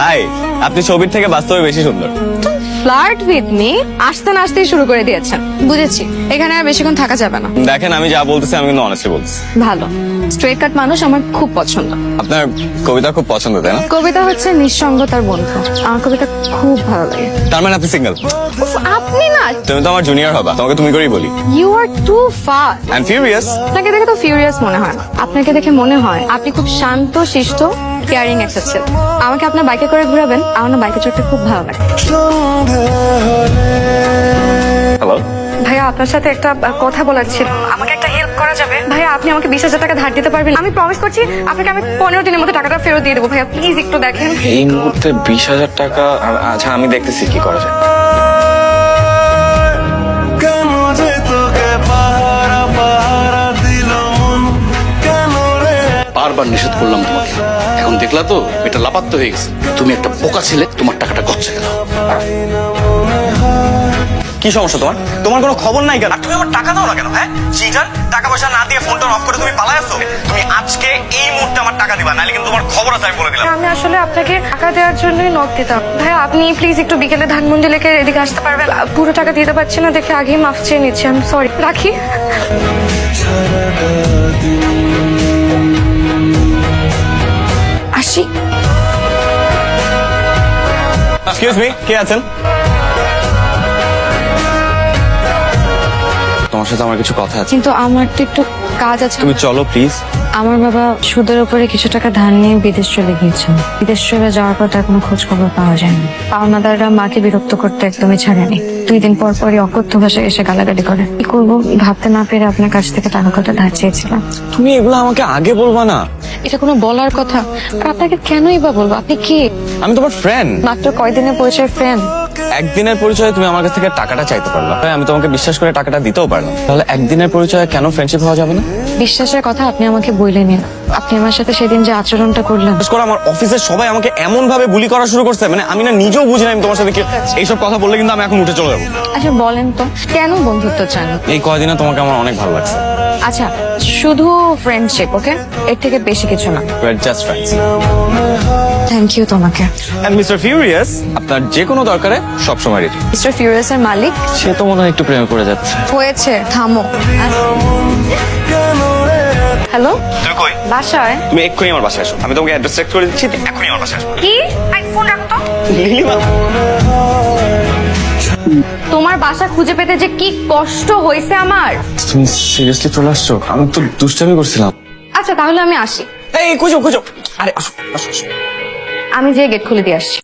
High আপনি ছবির থেকে বাস্তবে বেশি সুন্দর। ফ্লার্ট উইথ মি আসতে না আসতেই শুরু করে দিয়েছেন। বুঝেছি এখানে আর বেশিক্ষণ থাকা যাবে না। দেখেন আমি যা বলতেছি আমি কিন্তু অনেস্টলি বলতেছি। ভালো স্ট্রেট কাট মানুষ আমার খুব পছন্দ। আপনার কবিতা খুব পছন্দ তাই না? কবিতা হচ্ছে নিঃসঙ্গতার বন্ধু। আমার কবিতা খুব ভালো লাগে। তার মানে আপনি সিঙ্গেল আপনি না। তুমি তো আমার জুনিয়র হবা তোমাকে তুমি করেই বলি। You are too fast I am furious আপনাকে দেখে তো ফিউরিয়াস মনে হয়। আপনাকে দেখে মনে হয় আপনি খুব শান্ত শিষ্ট। কেয়ারিং একটা ছেলে আমাকে আপনার বাইকে করে ঘোরাবেন আমার না বাইকে চড়তে খুব ভালো লাগে। হ্যালো ভাইয়া আপনার সাথে একটা কথা বলার ছিল। আমাকে একটা হেল্প করা যাবে। ভাইয়া আপনি আমাকে বিশ হাজার টাকা ধার দিতে পারবেন আমি প্রমিস করছি আপনাকে আমি পনেরো দিনের মধ্যে টাকাটা ফেরত দিয়ে দেবো। ভাইয়া প্লিজ একটু দেখেন। এই মুহূর্তে বিশ হাজার টাকা আচ্ছা আমি দেখতেছি কি করা যায়। বারবার নিষেধ করলাম তোমাকে। এখন দেখলা তো এটা লাপাত্ত হয়ে গেছে। তুমি একটা বোকা ছেলে তোমার টাকাটা গচ্ছে গেল কি সমস্যা তোমার? তোমার কোনো খবর নাই কেন? আর তুমি আমার টাকা দাও না কেন হ্যাঁ? চিটার টাকা পয়সা না দিয়ে ফোনটা অফ করে তুমি পালাই আসছো? তুমি আজকে এই মুহূর্তে আমার টাকা দিবা নাহলে কিন্তু তোমার খবর আছে আমি বলে দিলাম। আমি আসলে আপনাকে টাকা দেওয়ার জন্যই নক দিতাম। ভাইয়া আপনি প্লিজ একটু বিকেলে ধানমন্ডি লেকে এদিকে আসতে পারবেন। পুরো টাকা দিতে পারছি না দেখে আগেই মাফ চেয়ে নিচ্ছি আমি সরি রাখি আসি। এক্সকিউজ মি আছেন? তোমার সাথে আমার কিছু কথা আছে। কিন্তু আমার তো একটু কাজ আছে। তুমি চলো প্লিজ আমার বাবা সুদের উপরে কিছু টাকা ধার নিয়ে বিদেশ চলে গিয়েছেন বিদেশ চলে যাওয়ার পর তার কোনো খোঁজ খবর পাওয়া যায়নি। পাওনাদাররা মাকে বিরক্ত করতে একদমই ছাড়েনি। দুই দিন পর পরই অকথ্য ভাষায় এসে গালাগালি করে। কি করব ভাবতে না পেরে আপনার কাছ থেকে টাকা কটা ধার চেয়েছিলাম। তুমি এগুলো আমাকে আগে বলবা না। এটা কোনো বলার কথা। আর আপনাকে কেনই বা বলব? আপনি কি? আমি তোমার ফ্রেন্ড মাত্র কয়দিনের পরিচয় ফ্রেন্ড একদিনের পরিচয়ে তুমি আমার কাছ থেকে টাকাটা চাইতে পারলা। তাই আমি তোমাকে বিশ্বাস করে টাকাটা দিতেও পারলাম। তাহলে একদিনের পরিচয়ে কেন ফ্রেন্ডশিপ হওয়া যাবে না? বিশ্বাসের কথা আপনি আমাকে বললেন আপনি আমার সাথে সেদিন যে আচরণটা করলেন। বিশেষ করে আমার অফিসের সবাই আমাকে এমন ভাবে বুলি করা শুরু করছে। মানে আমি না নিজেও বুঝি না আমি তোমার সাথে কি এইসব কথা বললে কিন্তু আমি এখন উঠে চলে যাব। আচ্ছা বলেন তো কেন বন্ধুত্ব চান? এই কয়দিনে তোমাকে আমার অনেক ভালো লাগছে। আচ্ছা শুধু ফ্রেন্ডশিপ ওকে এর থেকে বেশি কিছু না। জাস্ট ফ্রেন্ডস থ্যাংক ইউ তোমাকে। এন্ড মিস্টার ফিউরিয়াস আপনার যে কোনো দরকারে সবসময় রেডি মিস্টার ফিউরিয়াসের মালিক? সে তো মনে হয় একটু প্রেমে পড়ে যাচ্ছে। হয়েছে থামো। হ্যালো তুমি কই? বাসায়। তুমি এক্ষুনি আমার বাসায় আসো। আমি তোমাকে অ্যাড্রেস চেক করে দিচ্ছি এক্ষুনি আমার বাসায় আসো কি? আইফোন রাখো তো। তোমার বাসা খুঁজে পেতে যে কি কষ্ট হয়েছে আমার? তুমি সিরিয়াসলি চলে আসছো? আমি তো দুষ্টামি করছিলাম। আচ্ছা তাহলে আমি আসি। এই খুঁজো খুঁজো। আরে আসো আসো আসো। আমি যে গেট খুলে দিয়ে আসছি।